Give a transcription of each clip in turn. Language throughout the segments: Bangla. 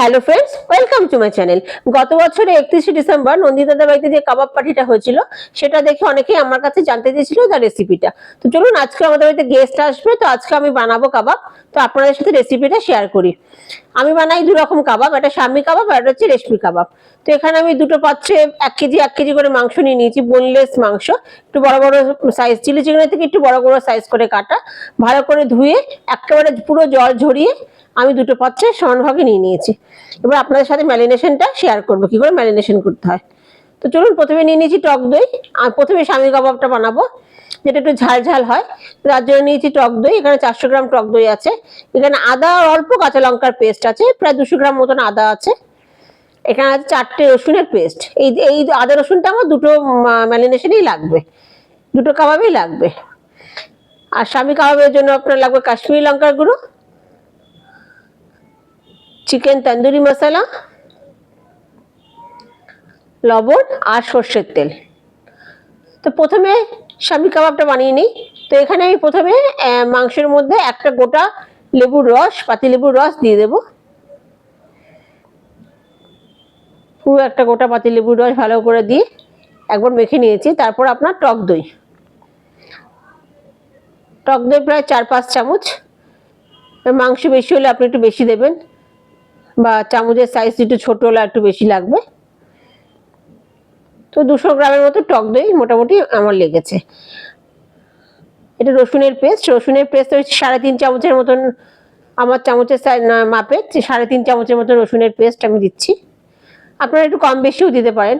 Hello friends welcome to my channel গত বছরে একত্রিশে ডিসেম্বর নন্দিতাদের বাড়িতে যে কাবাব পার্টিটা হয়েছিল, সেটা দেখে অনেকেই আমার কাছে জানতে চেয়েছিল তার রেসিপিটা তো চলুন, আজকে আমাদের বাড়িতে গেস্ট আসবে, তো আজকে আমি বানাবো কাবাব। তো আপনাদের সাথে রেসিপিটা শেয়ার করি। আমি বানাই দু রকম কাবাব, একটা স্বামী কাবাব আর একটা হচ্ছে রেশমি কাবাব। তো এখানে আমি দুটো পাত্রে এক কেজি এক কেজি করে মাংস নিয়ে নিয়েছি বোনলেস মাংস। একটু বড় বড় সাইজ চিলি চিকেনের থেকে একটু বড় বড় সাইজ করে কাটা। ভালো করে ধুয়ে, একেবারে পুরো জল ঝরিয়ে আমি দুটো পাত্রে সমানভাগে নিয়ে নিয়েছি। এবার আপনাদের সাথে ম্যারিনেশনটা শেয়ার করব, কি করে ম্যারিনেশন করতে হয়। তো চলুন, প্রথমে নিয়ে নিয়েছি টক দই, আর প্রথমে স্বামী কাবাবটা বানাবো, যেটা একটু ঝাল ঝাল হয়। তার জন্য নিয়েছি টক দই, এখানে চারশো গ্রাম টক দই আছে। এখানে আদা আর অল্প কাঁচা লঙ্কার পেস্ট আছে, প্রায় দুশো গ্রাম মতন আদা আছে। এখানে আছে চারটে রসুনের পেস্ট এই এই আদা রসুনটা আমার দুটো ম্যারিনেশনই লাগবে। দুটো কাবাবই লাগবে। আর স্বামী কাবাবের জন্য আপনার লাগবে কাশ্মীরি লঙ্কার গুঁড়ো চিকেন তন্দুরি মশলা লবণ আর সর্ষের তেল। তো প্রথমে স্বামী কাবাবটা বানিয়ে নিই। তো এখানে আমি প্রথমে মাংসের মধ্যে একটা গোটা লেবুর রস, পাতি লেবুর রস দিয়ে দেব। পুরো একটা গোটা পাতি লেবুর রস ভালো করে দিয়ে একবার মেখে নিয়েছি। তারপর আপনার টক দই। টক দই প্রায় চার পাঁচ চামচ। মাংস বেশি হলে আপনি একটু বেশি দেবেন। বা চামচের সাইজ একটু ছোট হলে একটু বেশি লাগবে। তো দুশো গ্রামের মতো টক দই মোটামুটি আমার লেগেছে। এটা রসুনের পেস্ট রসুনের পেস্ট হচ্ছে সাড়ে তিন চামচের মতন আমার চামচের মাপে সাড়ে তিন চামচের মতন রসুনের পেস্ট আমি দিচ্ছি। আপনারা একটু কম বেশিও দিতে পারেন।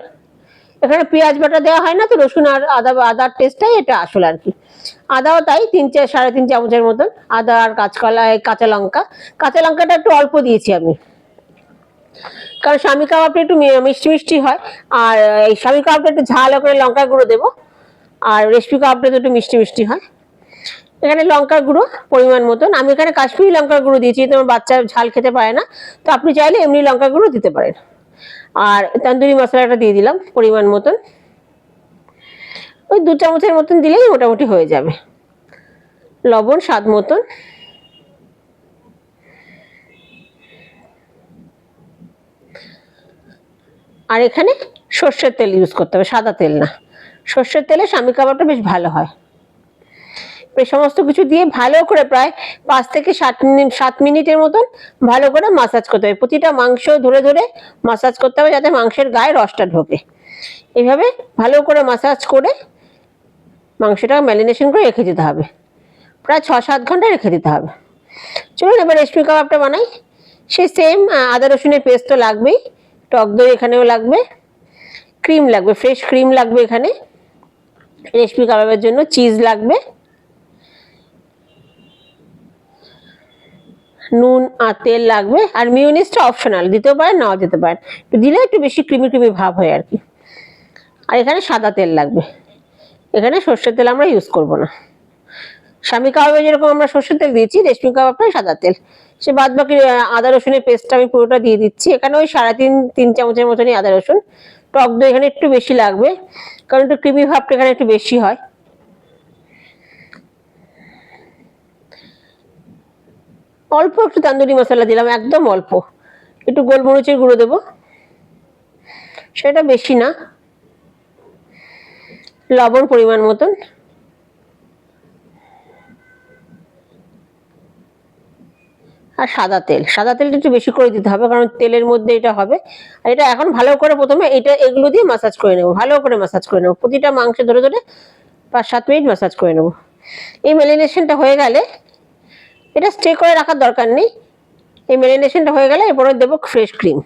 এখানে পেঁয়াজ বাটা দেওয়া হয় না তো, রসুন আর আদা, আদার টেস্টটাই এটা আসল আর কি। আদাও তাই তিন চার সাড়ে তিন চামচের মতন। আদা আর কাঁচকলা কাঁচা লঙ্কা। কাঁচা লঙ্কাটা একটু অল্প দিয়েছি আমি। কারণ স্বামী কাবাবটা একটু মিষ্টি মিষ্টি হয়। আর এই স্বামী কাবাবটা একটু ঝাল করে লঙ্কা গুঁড়ো দেবো। আর রেশমি কাবাবটা তো একটু মিষ্টি মিষ্টি হয়। এখানে লঙ্কার গুঁড়ো পরিমাণ মতন। আমি এখানে কাশ্মীরি লঙ্কার গুঁড়ো দিয়েছি, তোমার বাচ্চা ঝাল খেতে পারে না। তো আপনি চাইলে এমনি লঙ্কার গুঁড়ো দিতে পারেন। আর তন্দুরি মশলাটা দিয়ে দিলাম পরিমাণ মতন। ওই দু চামচের মতন দিলেই মোটামুটি হয়ে যাবে। লবণ স্বাদ মতন। আর এখানে সর্ষের তেল ইউজ করতে হবে, সাদা তেল না। সর্ষের তেলে স্বামী কাবাবটা বেশ ভালো হয়। এই সমস্ত কিছু দিয়ে ভালো করে প্রায় পাঁচ থেকে সাত মিনিট, সাত মিনিটের মতন ভালো করে মাসাজ করতে হবে। প্রতিটা মাংস ধরে ধরে মাসাজ করতে হবে যাতে মাংসের গায়ে রসটা ঢোকে। এইভাবে ভালো করে মাসাজ করে মাংসটা ম্যারিনেশন করে রেখে দিতে হবে। প্রায় ছ সাত ঘণ্টা রেখে দিতে হবে। চলুন এবার রেশমি কাবাবটা বানাই। সে সেম আদা রসুনের পেস্ট তো লাগবেই। টক দই এখানেও লাগবে, ক্রিম লাগবে ফ্রেশ ক্রিম লাগবে এখানে রেশমি কাবাবের জন্য চিজ লাগবে, নুন আর তেল লাগবে, আর মিউনিসটা অপশনাল দিতেও পারেন, নাও যেতে পারেন, একটু দিলে একটু বেশি ক্রিমি ক্রিমি ভাব হয় আর কি। আর এখানে সাদা তেল লাগবে, এখানে সর্ষের তেল আমরা ইউজ করব না। স্বামী কাবাবে যেরকম আমরা সর্ষের তেল দিয়েছি, রেশমি কাবাবটাই সাদা তেল। সে বাদ বাকি আদা রসুনের পেস্টটা আমি পুরোটা দিয়ে দিচ্ছি। এখানে ওই সাড়ে তিন তিন চামচের মতনই আদা রসুন। টক দই এখানে একটু বেশি লাগবে, কারণ একটু ক্রিমি ভাবটা এখানে একটু বেশি হয়। অল্প একটু তান্দুরি মশলা দিলাম, একদম অল্প। একটু গোলমরিচের গুঁড়ো দেবো। সেটা বেশি না। লবণ পরিমাণ মতন। আর সাদা তেল। সাদা তেলটা একটু বেশি করে দিতে হবে, কারণ তেলের মধ্যে এটা হবে। আর এটা এখন ভালো করে প্রথমে এটা এগুলো দিয়ে মাসাজ করে নেব, ভালো করে মাসাজ করে নেব। প্রতিটা মাংস ধরে ধরে পাঁচ সাত মিনিট মাসাজ করে নেব। এই ম্যারিনেশনটা হয়ে গেলে এটা স্টে করে রাখার দরকার নেই। এই ম্যারিনেশনটা হয়ে গেলে এরপরে দেবো ফ্রেশ ক্রিম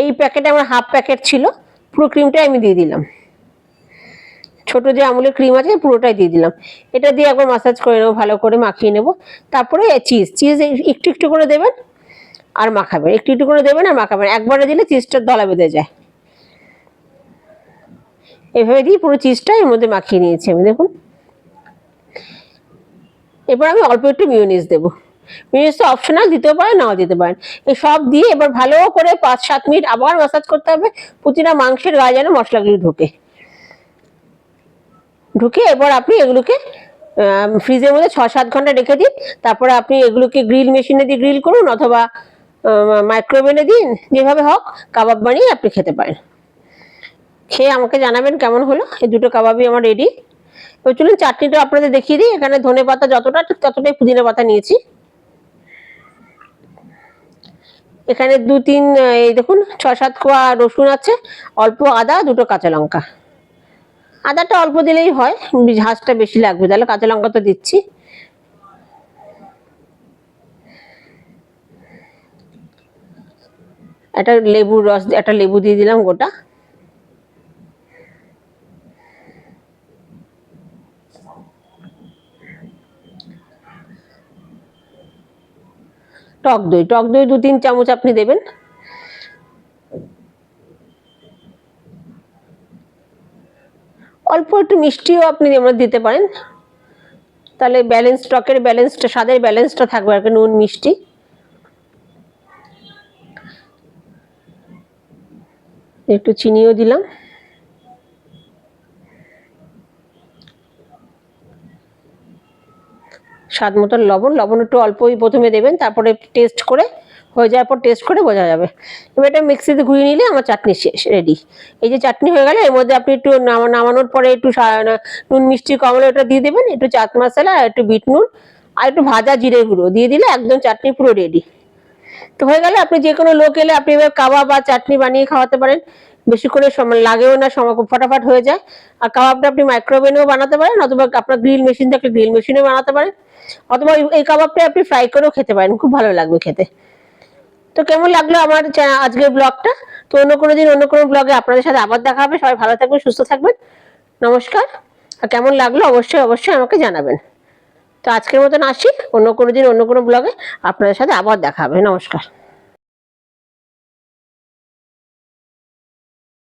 এই প্যাকেটে আমার হাফ প্যাকেট ছিল, পুরো ক্রিমটাই আমি দিয়ে দিলাম। ছোট যে আমুলের ক্রিম আছে, পুরোটাই দিয়ে দিলাম। এটা দিয়ে একবার মাসাজ করে নেব, ভালো করে মাখিয়ে নেব। তারপরে চিজ চিজ একটু একটু করে দেবেন আর মাখাবেন। একটু একটু করে দেবেন আর মাখাবেন। একবারে দিলে চিজটার দলা বেঁধে যায়। এভাবে দিয়ে পুরো চিজটা এর মধ্যে মাখিয়ে নিয়েছি আমি, দেখুন। এবার আমি অল্প একটু মিউনিস দেবো। মিউনিস তো অপশনাল দিতেও পারেন, নাও দিতে পারেন। এই সব দিয়ে এবার ভালো করে পাঁচ সাত মিনিট আবার মাসাজ করতে হবে। প্রতিটা মাংসের গায়ে যেন মশলাগুলি ঢোকে। ঢুকে এবার আপনি এগুলোকে ফ্রিজের মধ্যে ছ সাত ঘণ্টা রেখে দিন। তারপরে আপনি এগুলোকে গ্রিল মেশিনে দিয়ে গ্রিল করুন অথবা মাইক্রোওভেনে দিন, যেভাবে হোক, কাবাব বানিয়ে আপনি খেতে পারেন। খেয়ে আমাকে জানাবেন কেমন হলো? এই দুটো কাবাবই আমার রেডি এবার চলুন চাটনিটা আপনাদের দেখিয়ে দিই। এখানে ধনে পাতা যতটা, ঠিক ততটাই পুদিনা পাতা নিয়েছি। এখানে দু তিন এই দেখুন ছ সাত কোয়া রসুন আছে, অল্প আদা, দুটো কাঁচা লঙ্কা। আদাটা অল্প দিলেই হয়, ঝাঁজটা বেশি লাগবে। তাহলে কাঁচা লঙ্কা তো দিচ্ছি। একটা লেবুর রস, একটা লেবু দিয়ে দিলাম গোটা। টক দই টক দই দু তিন চামচ আপনি দেবেন। অল্প একটু মিষ্টিও আপনি এমন দিতে পারেন। তাহলে ব্যালেন্স টকের ব্যালেন্সটা, স্বাদের ব্যালেন্সটা থাকবে আর কি, নুন, মিষ্টি। একটু চিনিও দিলাম। স্বাদ মতন লবণ লবণ একটু অল্পই প্রথমে দেবেন, তারপরে টেস্ট করে হয়ে যাওয়ার পর টেস্ট করে বোঝা যাবে। এবার এটা মিক্সিতে ঘুরিয়ে নিলে আমার চাটনি শেষ রেডি এই যে চাটনি হয়ে গেলে এর মধ্যে আপনি একটু নামা- নামানোর পরে একটু নুন, মিষ্টি, কমলা ওটা দিয়ে দেবেন, একটু চাট মশলা আর একটু বিট নুন আর একটু ভাজা জিরে গুঁড়ো দিয়ে দিলে একদম চাটনি পুরো রেডি তো হয়ে গেলে আপনি যে কোনো লোক এলে আপনি এবার কাবাব বা চাটনি বানিয়ে খাওয়াতে পারেন। বেশি করে সময় লাগেও না সময় ফটাফট হয়ে যায়। আর কাবাবটা আপনি মাইক্রোওভেনেও বানাতে পারেন অথবা আপনার গ্রিল মেশিন থাকলে গ্রিল মেশিনেও বানাতে পারেন। অথবা এই কাবাবটা আপনি ফ্রাই করেও খেতে পারেন, খুব ভালো লাগবে খেতে। তো কেমন লাগল আমার আজকের ব্লগটা তো অন্য কোনো দিন, অন্য কোনো ব্লগে আপনাদের সাথে আবার দেখা হবে। সবাই ভালো থাকবেন, সুস্থ থাকবেন। নমস্কার। আর কেমন লাগল অবশ্যই অবশ্যই আমাকে জানাবেন। তো আজকের মতন আসি। অন্য কোনো দিন, অন্য কোনো ব্লগে আপনাদের সাথে আবার দেখা হবে। নমস্কার।